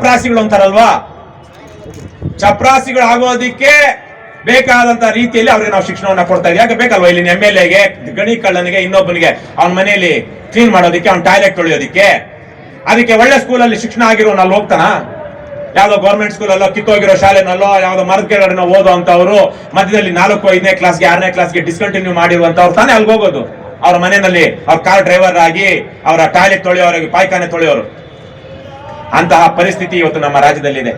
ಚಪ್ರಾಸಿಗಳು ಅಂತಾರಲ್ವಾ ಚಪ್ರಾಸಿಗಳು ಆಗೋದಿಕ್ಕೆ ಬೇಕಾದಂತ ರೀತಿಯಲ್ಲಿ ಅವ್ರಿಗೆ ನಾವು ಶಿಕ್ಷಣವನ್ನ ಕೊಡ್ತಾ ಇದ್ದೀವಿ. ಯಾಕೆ ಬೇಕಲ್ವಾ? ಇಲ್ಲಿ ಎಂ ಎಲ್ ಎಗೆ, ಗಣಿ ಕಳ್ಳನಿಗೆ, ಇನ್ನೊಬ್ಬನಿಗೆ ಅವನ ಮನೆಯಲ್ಲಿ ಕ್ಲೀನ್ ಮಾಡೋದಿಕ್ಕೆ, ಅವ್ನ ಟಾಯ್ಲೆಟ್ ತೊಳೆಯೋದಿಕ್ಕೆ. ಅದಕ್ಕೆ ಒಳ್ಳೆ ಸ್ಕೂಲಲ್ಲಿ ಶಿಕ್ಷಣ ಆಗಿರೋ ಅಲ್ಲಿ ಹೋಗ್ತಾನ? ಯಾವ್ದೋ ಗೌರ್ಮೆಂಟ್ ಸ್ಕೂಲಲ್ಲೋ ಕಿತ್ತೋಗಿರೋ ಶಾಲೆನಲ್ಲೋ, ಯಾವ್ದೋ ಮರದ ಕೆಳಗಡೆ ಓದೋ ಅಂತವ್ರು ಮಧ್ಯದಲ್ಲಿ ನಾಲ್ಕು, ಐದನೇ ಕ್ಲಾಸ್ಗೆ ಆರನೇ ಕ್ಲಾಸ್ಗೆ ಡಿಸ್ಕಂಟಿನ್ಯೂ ಮಾಡಿರುವಂತವ್ರು ತಾನೇ ಅಲ್ಲಿಗೆ ಹೋಗೋದು. ಅವ್ರ ಮನೆಯಲ್ಲಿ ಅವ್ರ ಕಾರ್ ಡ್ರೈವರ್ ಆಗಿ, ಅವರ ಟಾಯ್ಲೆಟ್ ತೊಳೆಯೋರಾಗಿ, ಪಾಯ್ಖಾನೆ ತೊಳೆಯೋರು. ಅಂತಹ ಪರಿಸ್ಥಿತಿ ಇವತ್ತು ನಮ್ಮ ರಾಜ್ಯದಲ್ಲಿದೆ.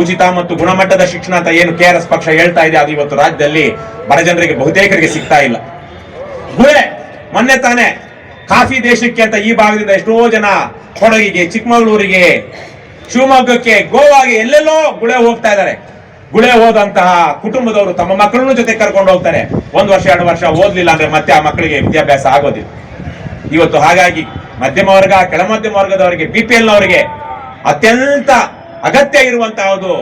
ಉಚಿತ ಮತ್ತು ಗುಣಮಟ್ಟದ ಶಿಕ್ಷಣ ಅಂತ ಏನು ಕೆ ಪಕ್ಷ ಹೇಳ್ತಾ ಇದೆ, ಅದು ಇವತ್ತು ರಾಜ್ಯದಲ್ಲಿ ಬಡ ಜನರಿಗೆ ಬಹುತೇಕರಿಗೆ ಸಿಗ್ತಾ ಇಲ್ಲ. ಗುಳೆ ಮೊನ್ನೆ ತಾನೇ ಕಾಫಿ ದೇಶಕ್ಕೆ ಅಂತ ಈ ಭಾಗದಿಂದ ಎಷ್ಟೋ ಜನ ಕೊಡಗಿಗೆ, ಚಿಕ್ಕಮಗಳೂರಿಗೆ, ಶಿವಮೊಗ್ಗಕ್ಕೆ, ಗೋವಾಗೆ ಎಲ್ಲೆಲ್ಲೋ ಗುಳೆ ಹೋಗ್ತಾ ಇದ್ದಾರೆ. ಗುಳೆ ಹೋದಂತಹ ಕುಟುಂಬದವರು ತಮ್ಮ ಮಕ್ಕಳನ್ನು ಜೊತೆ ಕರ್ಕೊಂಡು ಹೋಗ್ತಾರೆ. ಒಂದು ವರ್ಷ, ಎರಡು ವರ್ಷ ಓದ್ಲಿಲ್ಲ ಅಂದ್ರೆ ಮತ್ತೆ ಆ ಮಕ್ಕಳಿಗೆ ವಿದ್ಯಾಭ್ಯಾಸ ಆಗೋದಿಲ್ಲ. ಇವತ್ತು ಹಾಗಾಗಿ ಮಧ್ಯಮ ವರ್ಗ ಕೆಳ ಮಧ್ಯಮ ವರ್ಗದವರಿಗೆ ಬಿ ಪಿ ಅತ್ಯಂತ ಅಗತ್ಯ ಇರುವಂತಹದ್ದು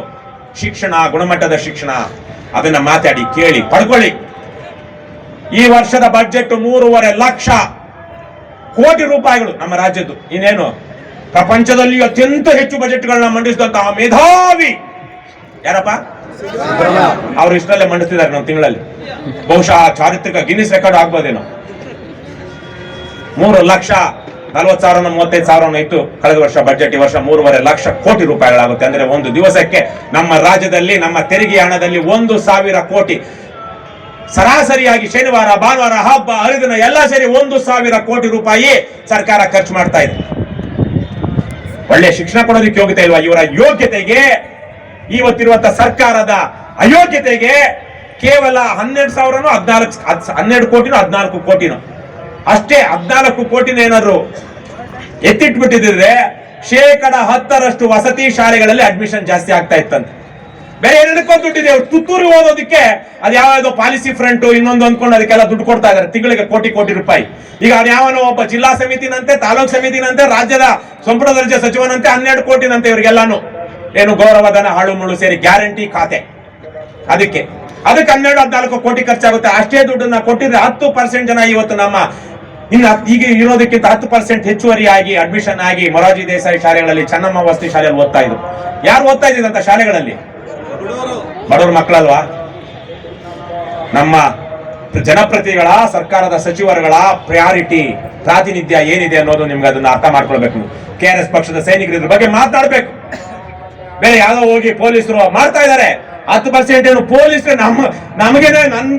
ಶಿಕ್ಷಣ ಗುಣಮಟ್ಟದ ಶಿಕ್ಷಣ. ಅದನ್ನ ಮಾತಾಡಿ ಕೇಳಿ ಪಡ್ಕೊಳ್ಳಿ. ಈ ವರ್ಷದ ಬಜೆಟ್ ಮೂರುವರೆ ಲಕ್ಷ ಕೋಟಿ ರೂಪಾಯಿಗಳು ನಮ್ಮ ರಾಜ್ಯದ್ದು. ಇನ್ನೇನು? ಪ್ರಪಂಚದಲ್ಲಿ ಅತ್ಯಂತ ಹೆಚ್ಚು ಬಜೆಟ್ಗಳನ್ನ ಮಂಡಿಸಿದಂತಹ ಮೇಧಾವಿ. ಯಾರಪ್ಪ? ಅವ್ರು ಇಷ್ಟರಲ್ಲೇ ಮಂಡಿಸ್ತಿದ್ದಾರೆ ನಾವು ತಿಂಗಳಲ್ಲಿ. ಬಹುಶಃ ಚಾರಿತ್ರಿಕ ಗಿನ್ನಿಸ್ ರೆಕಾರ್ಡ್ ಆಗ್ಬೋದೇನೋ. ಮೂರು ಲಕ್ಷ ನಲವತ್ತು ಸಾವಿರ ಮೂವತ್ತೈದು ಸಾವಿರ ಇತ್ತು ಕಳೆದ ವರ್ಷ ಬಜೆಟ್ ಈ ವರ್ಷ ಮೂರುವರೆ ಲಕ್ಷ ಕೋಟಿ ರೂಪಾಯಿಗಳಾಗುತ್ತೆ. ಅಂದ್ರೆ ಒಂದು ದಿವಸಕ್ಕೆ ನಮ್ಮ ರಾಜ್ಯದಲ್ಲಿ, ನಮ್ಮ ತೆರಿಗೆ ಹಣದಲ್ಲಿ ಒಂದು ಸಾವಿರ ಕೋಟಿ. ಸರಾಸರಿಯಾಗಿ ಶನಿವಾರ, ಭಾನುವಾರ, ಹಬ್ಬ, ಹರಿದಿನ ಎಲ್ಲ ಸೇರಿ ಒಂದು ಸಾವಿರ ಕೋಟಿ ರೂಪಾಯಿ ಸರ್ಕಾರ ಖರ್ಚು ಮಾಡ್ತಾ ಇದೆ. ಒಳ್ಳೆ ಶಿಕ್ಷಣ ಕೊಡೋದಕ್ಕೆ ಯೋಗ್ಯತೆ ಇಲ್ವಾ? ಇವರ ಯೋಗ್ಯತೆಗೆ ಇವತ್ತಿರುವಂತಹ ಸರ್ಕಾರದ ಅಯೋಗ್ಯತೆಗೆ ಕೇವಲ ಹನ್ನೆರಡು ಸಾವಿರನೂ ಹದಿನಾಲ್ಕು ಹನ್ನೆರಡು ಕೋಟಿನೂ ಹದಿನಾಲ್ಕು ಕೋಟಿನೋ ಅಷ್ಟೇ ಹದಿನಾಲ್ಕು ಕೋಟಿನ ಏನಾದ್ರು ಎತ್ತಿಟ್ಬಿಟ್ಟಿದ್ರೆ ಶೇಕಡ ಹತ್ತರಷ್ಟು ವಸತಿ ಶಾಲೆಗಳಲ್ಲಿ ಅಡ್ಮಿಷನ್ ಜಾಸ್ತಿ ಆಗ್ತಾ ಇತ್ತಂತೆ. ಬೇರೆ ಎರಡಕ್ಕೂ ದುಡ್ಡಿದೆ. ಅವ್ರು ತುತ್ತೂರಿಗೆ ಓದೋದಕ್ಕೆ ಅದು ಯಾವ್ಯಾವ್ದೋ ಪಾಲಿಸಿ ಫ್ರಂಟ್ ಇನ್ನೊಂದು ಅನ್ಕೊಂಡು ಅದಕ್ಕೆಲ್ಲ ದುಡ್ಡು ಕೊಡ್ತಾ ಇದಾರೆ ತಿಂಗಳಿಗೆ ಕೋಟಿ ಕೋಟಿ ರೂಪಾಯಿ. ಈಗ ಯಾವನೋ ಒಬ್ಬ ಜಿಲ್ಲಾ ಸಮಿತಿನಂತೆ, ತಾಲೂಕ್ ಸಮಿತಿನಂತೆ, ರಾಜ್ಯದ ಸಂಪುಟ ದರ್ಜೆ ಸಚಿವನಂತೆ, ಹನ್ನೆರಡು ಕೋಟಿನಂತೆ ಇವರಿಗೆಲ್ಲಾನು ಏನು ಗೌರವಧನ ಹಾಳು ಮುಳು ಸೇರಿ ಗ್ಯಾರಂಟಿ ಖಾತೆ. ಅದಕ್ಕೆ. ಅದಕ್ಕೆ ಹನ್ನೆರಡು, ಹದಿನಾಲ್ಕು ಕೋಟಿ ಖರ್ಚಾಗುತ್ತೆ. ಅಷ್ಟೇ ದುಡ್ಡನ್ನ ಕೊಟ್ಟಿದ್ರೆ ಹತ್ತು ಪರ್ಸೆಂಟ್ ಜನ ಇವತ್ತು ನಮ್ಮ ಇನ್ನು ಈಗ ಇರೋದಕ್ಕಿಂತ ಹತ್ತು ಪರ್ಸೆಂಟ್ ಹೆಚ್ಚುವರಿ ಆಗಿ ಅಡ್ಮಿಷನ್ ಆಗಿ ಮೊರಾಜಿ ದೇಸಾಯಿ ಶಾಲೆಗಳಲ್ಲಿ ಚನ್ನಮ್ಮ ವಸ್ತಿ ಶಾಲೆಯಲ್ಲಿ ಓದ್ತಾ ಇದ್ರು. ಯಾರು ಓದ್ತಾ ಇದ್ದಂತ ಶಾಲೆಗಳಲ್ಲಿ? ಬಡವ್ರ ಮಕ್ಕಳಲ್ವಾ? ನಮ್ಮ ಜನಪ್ರತಿಗಳ ಸರ್ಕಾರದ ಸಚಿವರುಗಳ ಪ್ರಯಾರಿಟಿ ಪ್ರಾತಿನಿಧ್ಯ ಏನಿದೆ ಅನ್ನೋದು ನಿಮ್ಗೆ ಅದನ್ನ ಅರ್ಥ ಮಾಡ್ಕೊಳ್ಬೇಕು. ಕೆ ಆರ್ ಎಸ್ ಪಕ್ಷದ ಸೈನಿಕರ ಇದ್ರ ಬಗ್ಗೆ ಮಾತಾಡ್ಬೇಕು. ಬೇರೆ ಯಾವ್ದೋ ಹೋಗಿ ಪೊಲೀಸರು ಮಾಡ್ತಾ ಇದಾರೆ ಹತ್ತು ಪರ್ಸೆಂಟ್ ಏನು ಪೊಲೀಸರು ನಮ್ಮ ನಮಗೇನೆ ನನ್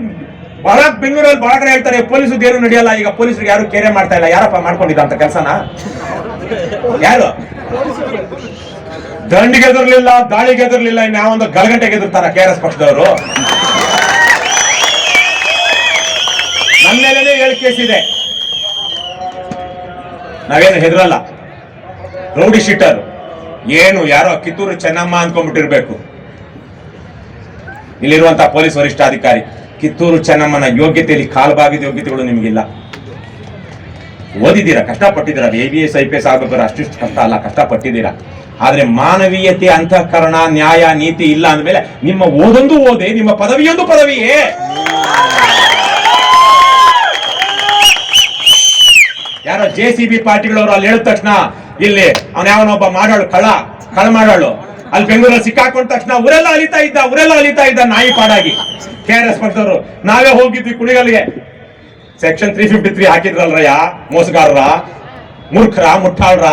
ಬಹಳ ಬೆಂಗಳೂರಲ್ಲಿ ಬಹಳ ಕಡೆ ಹೇಳ್ತಾರೆ, ಪೊಲೀಸ್ ಏನು ನಡೆಯಲ್ಲ, ಈಗ ಪೊಲೀಸರಿಗೆ ಯಾರು ಕೇರೆ ಮಾಡ್ತಾ ಇಲ್ಲ, ಯಾರಪ್ಪ ಮಾಡ್ಕೊಂಡಿದ್ದ ಅಂತ ಕೆಲಸನ? ಯಾರು? ದಂಡಿಗೆ ಎದುರ್ಲಿಲ್ಲ, ದಾಳಿಗೆ ಎದುರ್ಲಿಲ್ಲ, ಇನ್ನು ಯಾವೊಂದು ಗಲಗಂಟೆಗೆ ಎದುರ್ತಾರ ಕೆ ಆರ್ ಎಸ್ ಪಕ್ಷದವರು? ನನ್ನ ಹೇಳಿ ಕೇಸ್ ಇದೆ. ನಾವೇನು ಹೆದರಲ್ಲ. Rowdy sheeter. ಏನು, ಯಾರೋ ಕಿತ್ತೂರು ಚೆನ್ನಮ್ಮ ಅನ್ಕೊಂಡ್ಬಿಟ್ಟಿರ್ಬೇಕು. ಇಲ್ಲಿರುವಂತ ಪೊಲೀಸ್ ವರಿಷ್ಠಾಧಿಕಾರಿ. ಕಿತ್ತೂರು ಚೆನ್ನಮ್ಮನ ಯೋಗ್ಯತೆಯಲ್ಲಿ ಕಾಲ್ಬಾಗಿದ ಯೋಗ್ಯತೆಗಳು ನಿಮಗಿಲ್ಲ. ಓದಿದ್ದೀರಾ, ಕಷ್ಟಪಟ್ಟಿದ್ದೀರಾ A B S I P S ಆಗ್ಬೇಕಾದ್ರೆ ಅಷ್ಟಿಷ್ಟು ಕಷ್ಟ ಅಲ್ಲ, ಕಷ್ಟಪಟ್ಟಿದ್ದೀರಾ. ಆದರೆ ಮಾನವೀಯತೆ, ಅಂತಃಕರಣ, ನ್ಯಾಯ, ನೀತಿ ಇಲ್ಲ ಅಂದಮೇಲೆ ನಿಮ್ಮ ಓದೊಂದು ಓದೆ, ನಿಮ್ಮ ಪದವಿಯೊಂದು ಪದವಿಯೇ. ಯಾರೋ ಜೆ ಸಿ ಬಿ ಪಾರ್ಟಿಗಳವರು ಅಲ್ಲಿ ಹೇಳಿದ ತಕ್ಷಣ, ಇಲ್ಲಿ ಅವನ ಯಾವನೊಬ್ಬ ಮಾಡೋಳು, ಕಳ ಕಳ ಮಾಡೋಳು. ಅಲ್ಲಿ ಬೆಂಗಳೂರಲ್ಲಿ ಸಿಕ್ಕಾಕೊಂಡ ತಕ್ಷಣ ಊರೆಲ್ಲ ಅಲಿತಾ ಇದ್ದ ಊರೆಲ್ಲ ಅಲಿತಾ ಇದ್ದ ನಾಯಿ ಪಾಡಾಗಿ. ಕೆ ಆರ್ ಎಸ್ ಪಕ್ಷದವರು ನಾವೇ ಹೋಗಿದ್ವಿ ಕುಣಿಗಲ್ಗೆ ಸೆಕ್ಷನ್ ತ್ರೀ ಫಿಫ್ಟಿ ತ್ರೀ ಹಾಕಿದ್ರಲ್ರಯ್ಯ ಮೋಸಗಾರರ ಮೂರ್ಖರ ಮುಟ್ಟಾಳ್ರ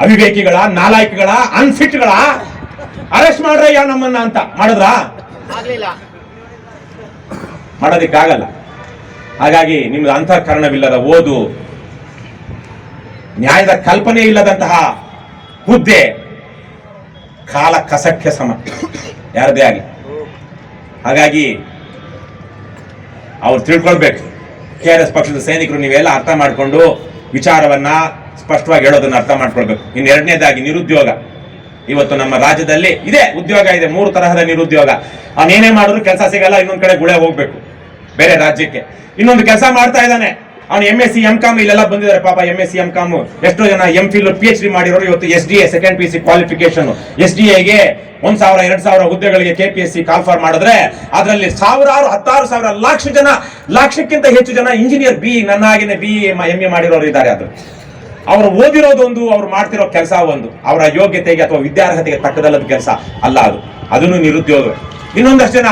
ಅವಿವೇಕಿಗಳ ನಾಲಾಯಕಿಗಳ ಅನ್ಫಿಟ್ಗಳ ಅರೆಸ್ಟ್ ಮಾಡ್ರಯ್ಯ ನಮ್ಮನ್ನ ಅಂತ. ಮಾಡಿದ್ರಾ? ಮಾಡೋದಿಕ್ಕಾಗಲ್ಲ. ಹಾಗಾಗಿ ನಿಮ್ದು ಅಂತಃಕರಣವಿಲ್ಲದ ಓದು ನ್ಯಾಯದ ಕಲ್ಪನೆ ಇಲ್ಲದಂತಹ ಹುದ್ದೆ. ಕಾಲ ಕಸಕ್ಕೆ ಸಮ. ಯಾರದೇ ಆಗಲಿ. ಹಾಗಾಗಿ ಅವ್ರು ತಿಳ್ಕೊಳ್ಬೇಕು. ಕೆ ಆರ್ ಎಸ್ ಪಕ್ಷದ ಸೈನಿಕರು ನೀವೆಲ್ಲ ಅರ್ಥ ಮಾಡಿಕೊಂಡು ವಿಚಾರವನ್ನ ಸ್ಪಷ್ಟವಾಗಿ ಹೇಳೋದನ್ನ ಅರ್ಥ ಮಾಡ್ಕೊಳ್ಬೇಕು. ಇನ್ನು ಎರಡನೇದಾಗಿ ನಿರುದ್ಯೋಗ. ಇವತ್ತು ನಮ್ಮ ರಾಜ್ಯದಲ್ಲಿ ಇದೆ ಉದ್ಯೋಗ ಇದೆ, ಮೂರು ತರಹದ ನಿರುದ್ಯೋಗ. ಅವನೇನೇ ಮಾಡಿದ್ರು ಕೆಲಸ ಸಿಗಲ್ಲ, ಇನ್ನೊಂದು ಕಡೆ ಗುಳೆ ಹೋಗ್ಬೇಕು. ಬೇರೆ ರಾಜ್ಯಕ್ಕೆ. ಇನ್ನೊಂದು ಕೆಲಸ ಮಾಡ್ತಾ ಇದ್ದಾನೆ. ಅವ್ನು M S C M com ಇಲ್ಲೆಲ್ಲ ಬಂದಿದ್ದಾರೆ ಪಾಪ M S C M com ಎಷ್ಟೋ ಜನ M phil P H D ಮಾಡಿರೋರು ಇವತ್ತು S D A second P C qualification S D ಎಗೆ ಒಂದ್ ಸಾವಿರ, ಎರಡ್ ಸಾವಿರ ಹುದ್ದೆಗಳಿಗೆ K P S C call for ಮಾಡಿದ್ರೆ, ಅದರಲ್ಲಿ ಸಾವಿರಾರು, ಹತ್ತಾರು ಸಾವಿರ ಲಕ್ಷ ಜನ, ಲಕ್ಷಕ್ಕಿಂತ ಹೆಚ್ಚು ಜನ ಇಂಜಿನಿಯರ್ ಬಿ ನನ್ನ ಆಗಿನೇ ಬಿ ಎಂ ಎ ಮಾಡಿರೋರು ಇದ್ದಾರೆ ಅದು. ಅವರು ಓದಿರೋದೊಂದು ಅವ್ರು ಮಾಡ್ತಿರೋ ಕೆಲಸ ಒಂದು. ಅವರ ಯೋಗ್ಯತೆಗೆ ಅಥವಾ ವಿದ್ಯಾರ್ಹತೆಗೆ ತಕ್ಕದಲ್ಲದ ಕೆಲಸ ಅಲ್ಲ ಅದು. ಅದನ್ನು ನಿರುದ್ಯೋಗ. ಇನ್ನೊಂದಷ್ಟು ಜನ,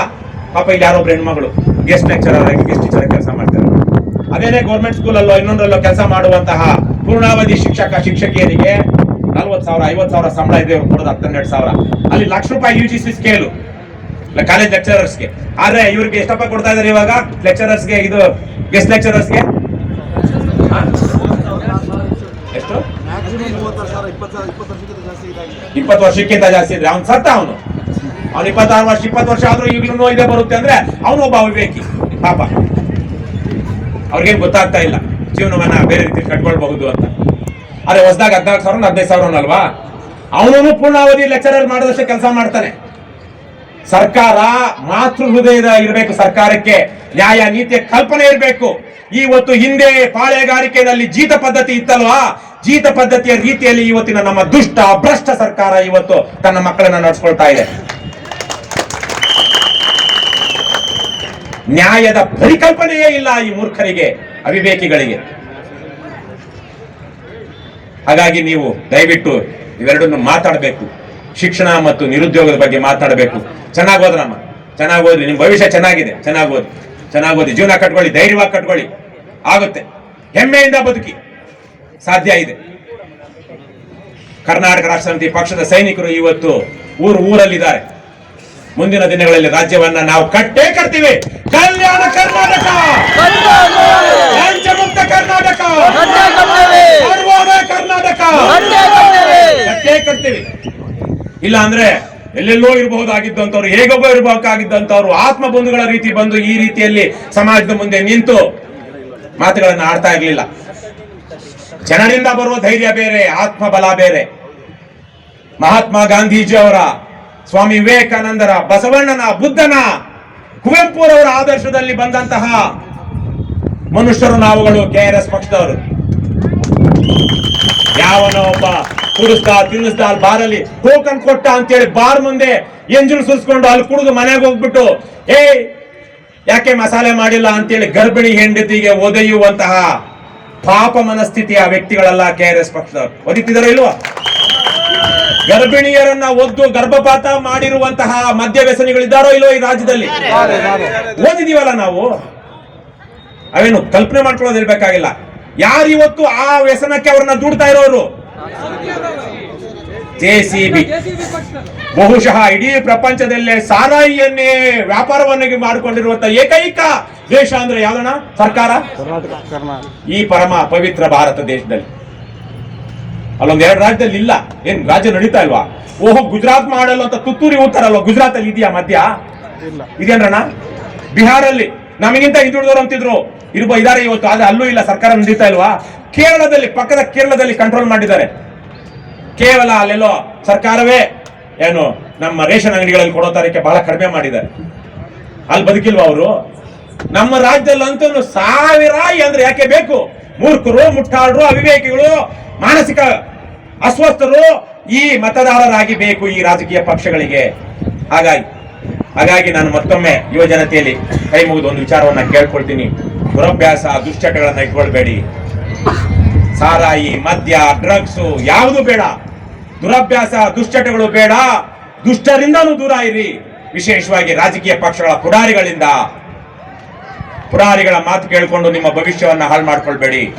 ಪಾಪ ಇಲ್ಲಿ ಯಾರೊಬ್ರು ಹೆಣ್ಮಗಳು ಗೆಸ್ಟ್ ಲೆಕ್ಚರ್ ಆಗಿ ಗೆಸ್ಟ್ ಟೀಚರ್ ಕೆಲಸ ಮಾಡ್ತಾರೆ ಅದೇನೇ ಗೌರ್ಮೆಂಟ್ ಸ್ಕೂಲಲ್ಲೋ ಇನ್ನೊಂದರಲ್ಲೋ ಕೆಲಸ ಮಾಡುವಂತಹ ಪೂರ್ಣಾವಧಿ ಶಿಕ್ಷಕ ಶಿಕ್ಷಕಿಯರಿಗೆ ನಲ್ವತ್ತು ಸಾವಿರ, ಐವತ್ತು ಸಾವಿರ ಸಂಬಳ ಇದೆ ಕೊಡೋದು ಹತ್ತೆರಡು ಸಾವಿರ. ಅಲ್ಲಿ ಲಕ್ಷ ರೂಪಾಯಿ U G C scale college ಲೆಕ್ಚರರ್ಸ್ಗೆ ಆದ್ರೆ ಇವ್ರಿಗೆ ಎಷ್ಟಪ್ಪ ಕೊಡ್ತಾ ಇದಾರೆ ಇವಾಗ? ಲೆಕ್ಚರರ್ಸ್ಗೆ ಇದು ಗೆಸ್ಟ್ ಲೆಕ್ಚರರ್ಸ್ಗೆ ಎಷ್ಟು? ಇಪ್ಪತ್ತು ವರ್ಷಕ್ಕಿಂತ ಜಾಸ್ತಿ ಇದ್ರೆ. ಅವ್ನು ಸತ್ತ ಅವನು. ಅವ್ನು ಇಪ್ಪತ್ತಾರು ವರ್ಷ, ಇಪ್ಪತ್ತು ವರ್ಷ ಆದ್ರೂ ಈಗಲೂ ಇದೆ ಬರುತ್ತೆ ಅಂದ್ರೆ ಅವನು ಒಬ್ಬ ಅವಿವೇಕಿ. ಪಾಪ. ಅವ್ರಿಗೇನು ಗೊತ್ತಾಗ್ತಾ ಇಲ್ಲ. ಜೀವನವನ್ನ ಬೇರೆ ರೀತಿ ಕಟ್ಕೊಳ್ಬಹುದು ಅಂತ. ಆದರೆ ಹೊಸದಾಗ ಹದಿನಾಲ್ಕು ಸಾವಿರ, ಹದಿನೈದು ಸಾವಿರ ಅಲ್ವಾ? ಅವನು ಪೂರ್ಣಾವಧಿ ಲೆಕ್ಚರರ್ ಮಾಡಿದಷ್ಟೇ ಕೆಲಸ ಮಾಡ್ತಾನೆ. ಸರ್ಕಾರ ಮಾತೃ ಹೃದಯದ ಇರಬೇಕು ಸರ್ಕಾರಕ್ಕೆ. ನ್ಯಾಯ, ನೀತಿಯ ಕಲ್ಪನೆ ಇರಬೇಕು. ಇವತ್ತು ಹಿಂದೆ ಪಾಳೆಗಾರಿಕೆಯಲ್ಲಿ ಜೀತ ಪದ್ಧತಿ ಇತ್ತಲ್ವಾ? ಜೀತ ಪದ್ಧತಿಯ ರೀತಿಯಲ್ಲಿ ಇವತ್ತಿನ ನಮ್ಮ ದುಷ್ಟ, ಭ್ರಷ್ಟ ಸರ್ಕಾರ ಇವತ್ತು ತನ್ನ ಮಕ್ಕಳನ್ನ ನಡೆಸ್ಕೊಳ್ತಾ ಇದೆ. ನ್ಯಾಯದ ಪರಿಕಲ್ಪನೆಯೇ ಇಲ್ಲ ಈ ಮೂರ್ಖರಿಗೆ, ಅವಿವೇಕಿಗಳಿಗೆ. ಹಾಗಾಗಿ ನೀವು ದಯವಿಟ್ಟು ಇವೆರಡನ್ನು ಮಾತಾಡಬೇಕು. ಶಿಕ್ಷಣ ಮತ್ತು ನಿರುದ್ಯೋಗದ ಬಗ್ಗೆ ಮಾತಾಡಬೇಕು. ಚೆನ್ನಾಗಿ ಓದ್ರಮ್ಮ ಚೆನ್ನಾಗಿ ಓದ್ರಿ. ನಿಮ್ಮ ಭವಿಷ್ಯ ಚೆನ್ನಾಗಿದೆ. ಚೆನ್ನಾಗಿ ಓದಿ. ಚೆನ್ನಾಗಿ ಓದಿ. ಜೀವನ ಕಟ್ಕೊಳ್ಳಿ. ಧೈರ್ಯವಾಗಿ ಕಟ್ಕೊಳ್ಳಿ. ಆಗುತ್ತೆ. ಹೆಮ್ಮೆಯಿಂದ ಬದುಕಿ. ಸಾಧ್ಯ ಇದೆ. ಕರ್ನಾಟಕ ರಾಷ್ಟ್ರ ಸಮಿತಿ ಪಕ್ಷದ ಸೈನಿಕರು ಇವತ್ತು ಊರು ಊರಲ್ಲಿದ್ದಾರೆ. ಮುಂದಿನ ದಿನಗಳಲ್ಲಿ ರಾಜ್ಯವನ್ನ ನಾವು ಕಟ್ಟೇ ಕಟ್ತೀವಿ. ಕಲ್ಯಾಣ ಕರ್ನಾಟಕ! ರಾಜ್ಯಮುಕ್ತ ಮುಕ್ತ ಕರ್ನಾಟಕ ಕರ್ನಾಟಕ! ಕಟ್ಟೇ ಕಟ್ತೀವಿ. ಇಲ್ಲ ಅಂದ್ರೆ ಎಲ್ಲೆಲ್ಲೋ ಇರಬಹುದಾಗಿದ್ದಂಥವ್ರು, ಹೇಗೊಬ್ಬ ಇರಬೇಕಾಗಿದ್ದಂಥವ್ರು ಆತ್ಮ ಬಂಧುಗಳ ರೀತಿ ಬಂದು ಈ ರೀತಿಯಲ್ಲಿ ಸಮಾಜದ ಮುಂದೆ ನಿಂತು ಮಾತುಗಳನ್ನು ಆಡ್ತಾ ಇರಲಿಲ್ಲ. ಜನರಿಂದ ಬರುವ ಧೈರ್ಯ ಬೇರೆ ಆತ್ಮ ಬಲ ಬೇರೆ. ಮಹಾತ್ಮ ಗಾಂಧೀಜಿ ಅವರ ಸ್ವಾಮಿ ವಿವೇಕಾನಂದರ ಬಸವಣ್ಣನ ಬುದ್ಧನ ಕುವೆಂಪುರವರ ಆದರ್ಶದಲ್ಲಿ ಬಂದಂತಹ ಮನುಷ್ಯರು ನಾವುಗಳು ಕೆ ಆರ್ ಎಸ್ ಪಕ್ಷದವರು. ಯಾವನ ಒಬ್ಬ ಕುಡಿಸ್ತಾ ತಿನ್ನಿಸ್ತಾ ಅಲ್ಲಿ ಬಾರಲ್ಲಿ ಟೋಕನ್ ಕೊಟ್ಟ ಅಂತೇಳಿ ಬಾರ್ ಮುಂದೆ ಎಂಜಿನ್ ಸುರಿಸ್ಕೊಂಡು ಅಲ್ಲಿ ಕುಡಿದು ಮನೆಗೆ ಹೋಗ್ಬಿಟ್ಟು ಏ ಯಾಕೆ ಮಸಾಲೆ ಮಾಡಿಲ್ಲ? ಅಂತೇಳಿ ಗರ್ಭಿಣಿ ಹೆಂಡತಿಗೆ ಒದೆಯುವಂತಹ ಪಾಪ ಮನಸ್ಥಿತಿಯ ವ್ಯಕ್ತಿಗಳೆಲ್ಲ ಕೆ ಆರ್ ಎಸ್ ಪಕ್ಷದವರು. ಒದಿತಿದಾರ ಇಲ್ವಾ? ಗರ್ಭಿಣಿಯರನ್ನ ಒದ್ದು ಗರ್ಭಪಾತ ಮಾಡಿರುವಂತಹ ಮದ್ಯ ವ್ಯಸನಿಗಳಿದ್ದಾರೋ ಇಲ್ಲೋ ಈ ರಾಜ್ಯದಲ್ಲಿ? ಓದಿದೀವಲ್ಲ ನಾವು? ಅವೇನು ಕಲ್ಪನೆ ಮಾಡ್ಕೊಳ್ಳೋದಿರ್ಬೇಕಾಗಿಲ್ಲ. ಯಾರು ಇವತ್ತು ಆ ವ್ಯಸನಕ್ಕೆ ಅವ್ರನ್ನ ದುಡ್ತಾ ಇರೋರು? JCB C B. ಬಹುಶಃ ಇಡೀ ಪ್ರಪಂಚದಲ್ಲೇ ಸಾರಾಯಿಯನ್ನೇ ವ್ಯಾಪಾರವನ್ನಾಗಿ ಮಾಡಿಕೊಂಡಿರುವಂತ ಏಕೈಕ ದೇಶ ಅಂದ್ರೆ ಯಾವ್ದಣ್ಣ? ಸರ್ಕಾರ? ಈ ಪರಮ ಪವಿತ್ರ ಭಾರತ ದೇಶದಲ್ಲಿ. ಅಲ್ಲೊಂದ್ ಎರಡು ರಾಜ್ಯದಲ್ಲಿ ಇಲ್ಲ. ಏನ್ ರಾಜ್ಯ ನಡೀತಾ ಇಲ್ವಾ? ಓಹೋ ಗುಜರಾತ್ ಮಾಡಲ್ಲ ಅಂತ ತುತ್ತೂರಿ ಹೋಗ್ತಾರಲ್ವ? ಗುಜರಾತ್ ಅಲ್ಲಿ ಇದೆಯಾ ಮಧ್ಯ? ಇದೇನ್ರಣ್ಣ ಬಿಹಾರಲ್ಲಿ. ನಮಗಿಂತ ಹಿಂದುಳಿದವರು ಅಂತಿದ್ರು. ಇರುವ ಇದಾರೆ ಇವತ್ತು. ಆದ್ರೆ ಅಲ್ಲೂ ಇಲ್ಲ. ಸರ್ಕಾರ ನಡೀತಾ ಇಲ್ವಾ? ಕೇರಳದಲ್ಲಿ ಪಕ್ಕದ ಕೇರಳದಲ್ಲಿ ಕಂಟ್ರೋಲ್ ಮಾಡಿದ್ದಾರೆ. ಕೇವಲ ಅಲ್ಲೆಲ್ಲೋ ಸರ್ಕಾರವೇ ಏನು ನಮ್ಮ ರೇಷನ್ ಅಂಗಡಿಗಳಲ್ಲಿ ಕೊಡೋ ತಾರೀಕೆ ಬಹಳ ಕಡಿಮೆ ಮಾಡಿದ್ದಾರೆ. ಅಲ್ಲಿ ಬದುಕಿಲ್ವಾ ಅವರು? ನಮ್ಮ ರಾಜ್ಯದಲ್ಲಂತೂ ಸಾವಿರ ಅಂದ್ರೆ ಯಾಕೆ ಬೇಕು? ಮೂರ್ಖರು ಮುಟ್ಟಾಳರು ಅವಿವೇಕಿಗಳು ಮಾನಸಿಕ ಅಸ್ವಸ್ಥರು ಈ ಮತದಾರರಾಗಿ ಬೇಕು ಈ ರಾಜಕೀಯ ಪಕ್ಷಗಳಿಗೆ. ಹಾಗಾಗಿ ಹಾಗಾಗಿ ನಾನು ಮತ್ತೊಮ್ಮೆ ಯುವ ಜನತೆಯಲ್ಲಿ ಕೈ ಮುಗಿದು ಒಂದು ವಿಚಾರವನ್ನ ಕೇಳ್ಕೊಳ್ತೀನಿ. ದುರಭ್ಯಾಸ, ದುಶ್ಚಟಗಳನ್ನ ಇಟ್ಕೊಳ್ಬೇಡಿ. ಸಾರಾಯಿ, ಮದ್ಯ, ಡ್ರಗ್ಸ್ ಯಾವುದು ಬೇಡ. ದುರಭ್ಯಾಸ, ದುಶ್ಚಟಗಳು ಬೇಡ. ದುಷ್ಟರಿಂದನೂ ದೂರ ಇರಿ. ವಿಶೇಷವಾಗಿ ರಾಜಕೀಯ ಪಕ್ಷಗಳ ಪುಡಾರಿಗಳಿಂದ. ಪುಡಾರಿಗಳ ಮಾತು ಕೇಳಿಕೊಂಡು ನಿಮ್ಮ ಭವಿಷ್ಯವನ್ನ ಹಾಳು ಮಾಡ್ಕೊಳ್ಬೇಡಿ.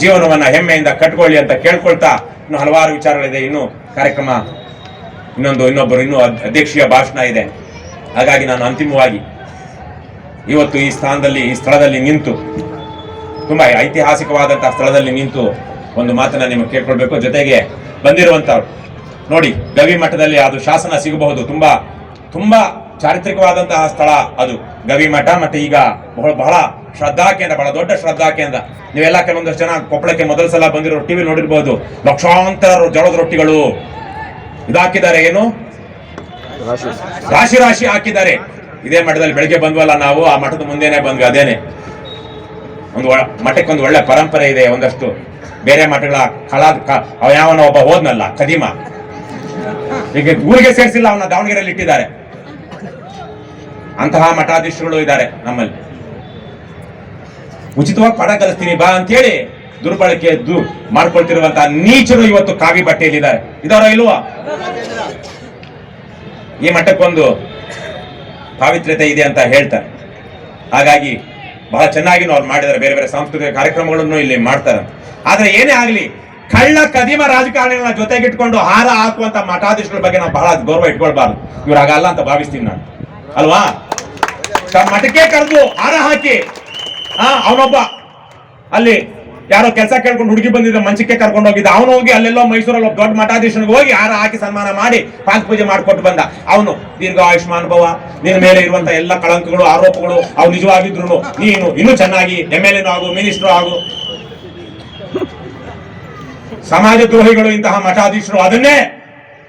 ಜೀವನವನ್ನ ಹೆಮ್ಮೆಯಿಂದ ಕಟ್ಕೊಳ್ಳಿ ಅಂತ ಕೇಳ್ಕೊಳ್ತಾ ಇನ್ನು ಹಲವಾರು ವಿಚಾರಗಳಿದೆ. ಇನ್ನು ಕಾರ್ಯಕ್ರಮ ಇನ್ನೊಂದು, ಇನ್ನೊಬ್ಬರು ಇನ್ನೂ ಅಧ್ಯಕ್ಷೀಯ ಭಾಷಣ ಇದೆ. ಹಾಗಾಗಿ ನಾನು ಅಂತಿಮವಾಗಿ ಇವತ್ತು ಈ ಸ್ಥಾನದಲ್ಲಿ, ಈ ಸ್ಥಳದಲ್ಲಿ ನಿಂತು ತುಂಬಾ ಐತಿಹಾಸಿಕವಾದಂತಹ ಸ್ಥಳದಲ್ಲಿ ನಿಂತು ಒಂದು ಮಾತನ್ನ ನಿಮಗೆ ಕೇಳ್ಕೊಳ್ಬೇಕು. ಜೊತೆಗೆ ಬಂದಿರುವಂತವ್ರು, ನೋಡಿ ಗವಿ ಮಠದಲ್ಲಿ ಅದು ಶಾಸನ ಸಿಗಬಹುದು. ತುಂಬಾ ತುಂಬಾ ಚಾರಿತ್ರಿಕವಾದಂತಹ ಸ್ಥಳ ಅದು. ಗವಿ ಮಠ ಮತ್ತೆ ಈಗ ಬಹಳ ಬಹಳ ಶ್ರದ್ಧಾ ಕೇಂದ್ರ, ಬಹಳ ದೊಡ್ಡ ಶ್ರದ್ಧಾ ಕೇಂದ್ರ. ನೀವೆಲ್ಲ ಕೆಲವೊಂದಷ್ಟು ಜನ ಕೊಪ್ಪಳಕ್ಕೆ ಮೊದಲ ಸಲ ಬಂದಿರೋ ಟಿವಿ ನೋಡಿರ್ಬೋದು. ಲಕ್ಷಾಂತರ ಜೋಳದ ರೊಟ್ಟಿಗಳು ಇದಾಕಿದ್ದಾರೆ. ಏನು? ರಾಶಿ ರಾಶಿ ಹಾಕಿದ್ದಾರೆ. ಇದೇ ಮಠದಲ್ಲಿ ಬೆಳಗ್ಗೆ ಬಂದ್ವಲ್ಲ ನಾವು, ಆ ಮಠದ ಮುಂದೆನೆ ಬಂದ್ವಿ, ಅದೇನೆ. ಒಂದು ಮಠಕ್ಕೆ ಒಂದು ಒಳ್ಳೆ ಪರಂಪರೆ ಇದೆ, ಒಂದಷ್ಟು. ಬೇರೆ ಮಠಗಳ ಕಳಾದ ಕ- ಅವ ಯಾವನ ಒಬ್ಬ ಹೋದ್ನಲ್ಲ, ಕದೀಮ. ಈಗ ಊರಿಗೆ ಸೇರಿಸಿಲ್ಲ ಅವನ ದಾವಣಗೆರೆಯಲ್ಲಿ ಇಟ್ಟಿದ್ದಾರೆ. ಅಂತಹ ಮಠಾಧೀಶರುಗಳು ಇದ್ದಾರೆ ನಮ್ಮಲ್ಲಿ. ಉಚಿತವಾಗಿ ಪಾಠ ಕಲಿಸ್ತೀನಿ, ಬಾ ಅಂತೇಳಿ ದುರ್ಬಳಕೆ ದು ಮಾಡ್ಕೊಳ್ತಿರುವಂತಹ ನೀಚರು ಇವತ್ತು ಕಾವಿ ಬಟ್ಟೆಯಲ್ಲಿದ್ದಾರೆ. ಇದಾರ ಇಲ್ವಾ? ಈ ಮಠಕ್ಕೊಂದು ಪಾವಿತ್ರ್ಯತೆ ಇದೆ ಅಂತ ಹೇಳ್ತಾರೆ. ಹಾಗಾಗಿ ಬಹಳ ಚೆನ್ನಾಗಿ ಅವ್ರು ಮಾಡಿದ್ದಾರೆ, ಬೇರೆ ಬೇರೆ ಸಾಂಸ್ಕೃತಿಕ ಕಾರ್ಯಕ್ರಮಗಳನ್ನು ಇಲ್ಲಿ ಮಾಡ್ತಾರೆ. ಆದ್ರೆ ಏನೇ ಆಗಲಿ, ಕಳ್ಳ ಕದಿಮ ರಾಜಕಾರಣಿಗಳನ್ನ ಜೊತೆಗಿಟ್ಕೊಂಡು ಹಾರ ಹಾಕುವಂತ ಮಠಾಧೀಶರ ಬಗ್ಗೆ ನಾವು ಬಹಳ ಗೌರವ ಇಟ್ಕೊಳ್ಬಾರ್ದು. ಇವ್ರು ಹಾಗಲ್ಲ ಅಂತ ಭಾವಿಸ್ತೀನಿ ನಾನು. ಅಲ್ವಾ? ಮಠಕ್ಕೆ ಕರೆದು ಹಾರ ಹಾಕಿ, ಆ, ಅವನೊಬ್ಬ ಅಲ್ಲಿ ಯಾರೋ ಕೆಲಸ ಕೇಳ್ಕೊಂಡು ಹುಡುಗಿ ಬಂದಿದ್ದ ಮಂಚಕ್ಕೆ ಕರ್ಕೊಂಡು ಹೋಗಿದ್ದ. ಅವನು ಹೋಗಿ ಅಲ್ಲೆಲ್ಲೋ ಮೈಸೂರಲ್ಲಿ ಒಬ್ಬ ದೊಡ್ಡ ಮಠಾಧೀಶನಿಗೆ ಹೋಗಿ ಹಾರ ಹಾಕಿ ಸನ್ಮಾನ ಮಾಡಿ ಪಾಕ್ ಪೂಜೆ ಮಾಡಿಕೊಟ್ಟು ಬಂದ. ಅವನು ದೀರ್ಘ ಆಯುಷ್ಮಾನ್ ಭವ ನಿನ್ನ ಮೇಲೆ ಇರುವಂತ ಎಲ್ಲ ಕಳಂಕಗಳು, ಆರೋಪಗಳು ಅವು ನಿಜವಾಗಿದ್ರು ನೀನು ಇನ್ನೂ ಚೆನ್ನಾಗಿ ಎಂ ಎಲ್ ಎನೂ ಆಗು, ಮಿನಿಸ್ಟರ್ ಆಗು. ಸಮಾಜ ದ್ರೋಹಿಗಳು ಇಂತಹ ಮಠಾಧೀಶರು. ಅದನ್ನೇ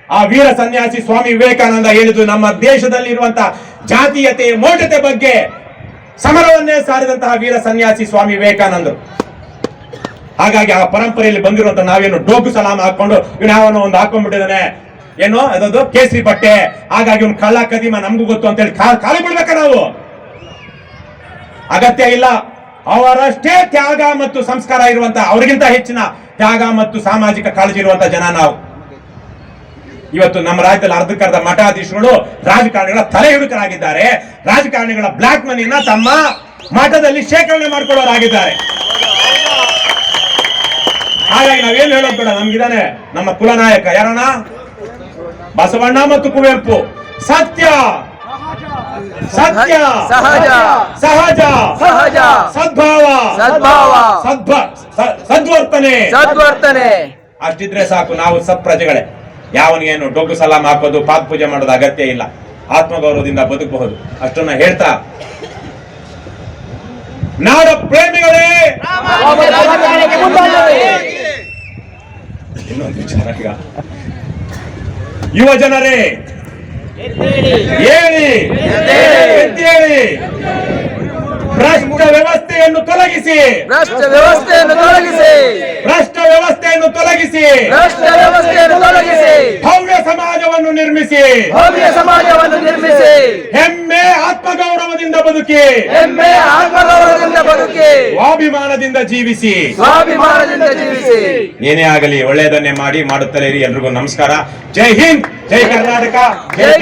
ಆ ವೀರ ಸನ್ಯಾಸಿ ಸ್ವಾಮಿ ವಿವೇಕಾನಂದ ಹೇಳಿದ್ದು, ನಮ್ಮ ದೇಶದಲ್ಲಿ ಇರುವಂತಹ ಜಾತೀಯತೆ ಮೋಟತೆ ಬಗ್ಗೆ ಸಮರವನ್ನೇ ಸಾರಿದಂತಹ ವೀರ ಸನ್ಯಾಸಿ ಸ್ವಾಮಿ ವಿವೇಕಾನಂದರು. ಹಾಗಾಗಿ ಆ ಪರಂಪರೆಯಲ್ಲಿ ಬಂದಿರುವಂತ ನಾವೇನು ಡೋಗು ಸಲಾಮ್ ಹಾಕೊಂಡು ಇವನು ಒಂದು ಹಾಕೊಂಡ್ಬಿಟ್ಟಿದ್ದಾನೆ. ಏನು, ಅದೊಂದು ಕೇಸರಿ ಬಟ್ಟೆ. ಹಾಗಾಗಿ ಒಂದು ಕಳ್ಳ ಕದಿಮ ನಮಗೂ ಗೊತ್ತು ಅಂತ ಹೇಳಿ ಖಾಲಿ ಬಿಡ್ಬೇಕ ನಾವು? ಅಗತ್ಯ ಇಲ್ಲ. ಅವರಷ್ಟೇ ತ್ಯಾಗ ಮತ್ತು ಸಂಸ್ಕಾರ ಇರುವಂತ, ಅವರಿಗಿಂತ ಹೆಚ್ಚಿನ ತ್ಯಾಗ ಮತ್ತು ಸಾಮಾಜಿಕ ಕಾಳಜಿ ಇರುವಂತ ಜನ ನಾವು. ಇವತ್ತು ನಮ್ಮ ರಾಜ್ಯದಲ್ಲಿ ಅರ್ಧಕರ್ಧ ಮಠಾಧೀಶಗಳು ರಾಜಕಾರಣಿಗಳ ತಲೆ ಹಿಡುಕರಾಗಿದ್ದಾರೆ. ರಾಜಕಾರಣಿಗಳ ಬ್ಲಾಕ್ ಮನಿಯನ್ನ ತಮ್ಮ ಮಠದಲ್ಲಿ ಶೇಖರಣೆ ಮಾಡ್ಕೊಳ್ಳೋರಾಗಿದ್ದಾರೆ. ಹಾಗಾಗಿ ನಾವೇನು ಹೇಳೋದು ಬೇಡ ನಮ್ಗಿದಾನೆ ನಮ್ಮ ಕುಲನಾಯಕ ಯಾರಣ್ಣ? ಬಸವಣ್ಣ ಮತ್ತು ಕುವೆಂಪು. ಸತ್ಯ! ಸತ್ಯ! ಸಹಜ! ಸಹಜ! ಸಹಜ! ಸದ್ಭಾವ! ಸದ್ಭಾವ! ಸದ್ಭ ಸದ್ವರ್ತನೆ! ಸದ್ವರ್ತನೆ! ಅಷ್ಟಿದ್ರೆ ಸಾಕು ನಾವು ಸತ್ಪ್ರಜೆಗಳೇ ಯಾವನಿಗೇನು ಟೋಕು ಸಲಾಮ್ ಹಾಕೋದು ಪಾದ ಪೂಜೆ ಮಾಡೋದು ಅಗತ್ಯ ಇಲ್ಲ. ಆತ್ಮಗೌರವದಿಂದ ಬದುಕಬಹುದು. ಅಷ್ಟನ್ನ ಹೇಳ್ತಾ ನಾಡ ಪ್ರೇಮಿಗಳೇ! ಇನ್ನೊಂದು ವಿಚಾರ ಈಗ. ಯುವ ಜನರೇ ಹೇಳಿ ಹೇಳಿ ಭ್ರಷ್ಟ ವ್ಯವಸ್ಥೆಯನ್ನು ತೊಲಗಿಸಿ. ಭ್ರಷ್ಟ ವ್ಯವಸ್ಥೆಯನ್ನು ತೊಲಗಿಸಿ. ಭ್ರಷ್ಟ ವ್ಯವಸ್ಥೆಯನ್ನು ತೊಲಗಿಸಿ. ಭ್ರಷ್ಟ ವ್ಯವಸ್ಥೆಯನ್ನು ತೊಲಗಿಸಿ. ನಿರ್ಮಿಸಿ. ಭವ್ಯ ಸಮಾಜವನ್ನು ನಿರ್ಮಿಸಿ. ಹೆಮ್ಮೆ ಆತ್ಮಗೌರವದಿಂದ ಬದುಕಿ. ಹೆಮ್ಮೆ ಆತ್ಮಗೌರವದಿಂದ ಬದುಕಿ. ಸ್ವಾಭಿಮಾನದಿಂದ ಜೀವಿಸಿ. ಸ್ವಾಭಿಮಾನದಿಂದ ಜೀವಿಸಿ. ಏನೇ ಆಗಲಿ ಒಳ್ಳೆಯದನ್ನೇ ಮಾಡಿ ಮಾಡುತ್ತಲೇ ಇರಿ ಎಲ್ರಿಗೂ ನಮಸ್ಕಾರ. ಜೈ ಹಿಂದ್ ಜೈ ಕರ್ನಾಟಕ ಜೈ